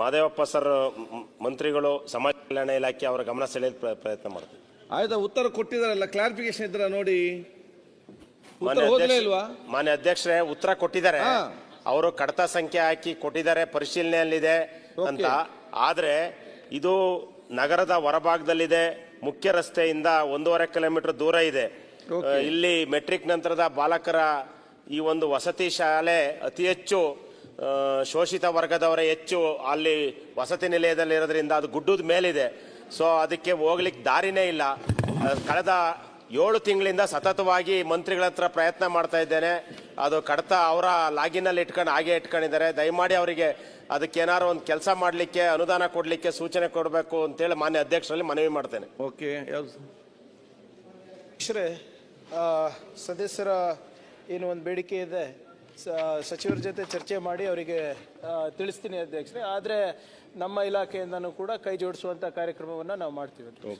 Madevappa sir ಮಂತ್ರಿಗಳು ಸಮಾಜ ಕಲ್ಯಾಣ ಇಲಾಖೆ ಅವರ ಗಮನ ಸೆಳೆಯಲು ಪ್ರಯತ್ನ ಮಾಡ್ತೀವಿ. ಆಯ್ತಾ ಉತ್ತರ ಕೊಟ್ಟಿದಾರಲ್ಲ ಕ್ಲಾರಿಫಿಕೇಶನ್ ಇದ್ರ ನೋಡಿ. ಮಾನ್ಯ ಅಧ್ಯಕ್ಷರೇ ಉತ್ತರ ಕೊಟ್ಟಿದ್ದಾರೆ. ಅವರು ಕಡತ ಸಂಖ್ಯೆ ಹಾಕಿ ಕೊಟ್ಟಿದ್ದಾರೆ ಪರಿಶೀಲನೆಯಲ್ಲಿದೆ ಅಂತ. ಆದ್ರೆ ಇದು ನಗರದ ಹೊರಭಾಗದಲ್ಲಿದೆ. ಮುಖ್ಯ ರಸ್ತೆಯಿಂದ ಒಂದೂವರೆ ಕಿಲೋಮೀಟರ್ ದೂರ ಇದೆ. ಇಲ್ಲಿ ಮೆಟ್ರಿಕ್ ನಂತರದ ಬಾಲಕರ ಈ ಒಂದು ವಸತಿ ಶಾಲೆ ಅತಿ ಹೆಚ್ಚು ಶೋಷಿತ ವರ್ಗದವರ ಹೆಚ್ಚು ಅಲ್ಲಿ ವಸತಿ ನಿಲಯದಲ್ಲಿರೋದ್ರಿಂದ ಅದು ಗುಡ್ಡದ ಮೇಲಿದೆ. ಸೊ ಅದಕ್ಕೆ ಹೋಗ್ಲಿಕ್ಕೆ ದಾರಿನೇ ಇಲ್ಲ. ಕಳೆದ ಏಳು ತಿಂಗಳಿಂದ ಸತತವಾಗಿ ಮಂತ್ರಿಗಳ ಹತ್ರ ಪ್ರಯತ್ನ ಮಾಡ್ತಾ ಇದ್ದೇನೆ. ಅದು ಕಡತ ಅವರ ಲಾಗಿನಲ್ಲಿ ಇಟ್ಕೊಂಡು ಹಾಗೆ ಇಟ್ಕೊಂಡಿದ್ದಾರೆ. ದಯಮಾಡಿ ಅವರಿಗೆ ಅದಕ್ಕೆ ಏನಾದ್ರು ಒಂದು ಕೆಲಸ ಮಾಡಲಿಕ್ಕೆ ಅನುದಾನ ಕೊಡಲಿಕ್ಕೆ ಸೂಚನೆ ಕೊಡಬೇಕು ಅಂತೇಳಿ ಮಾನ್ಯ ಅಧ್ಯಕ್ಷರಲ್ಲಿ ಮನವಿ ಮಾಡ್ತೇನೆ. ಓಕೆ ಸದಸ್ಯರ ಏನು ಒಂದು ಬೇಡಿಕೆ ಇದೆ? ಸಚಿವರ ಜೊತೆ ಚರ್ಚೆ ಮಾಡಿ ಅವರಿಗೆ ತಿಳಿಸ್ತೀನಿ ಅಧ್ಯಕ್ಷರೇ. ಆದರೆ ನಮ್ಮ ಇಲಾಖೆಯಿಂದನೂ ಕೂಡ ಕೈ ಜೋಡಿಸುವಂಥ ಕಾರ್ಯಕ್ರಮವನ್ನು ನಾವು ಮಾಡ್ತೀವಿ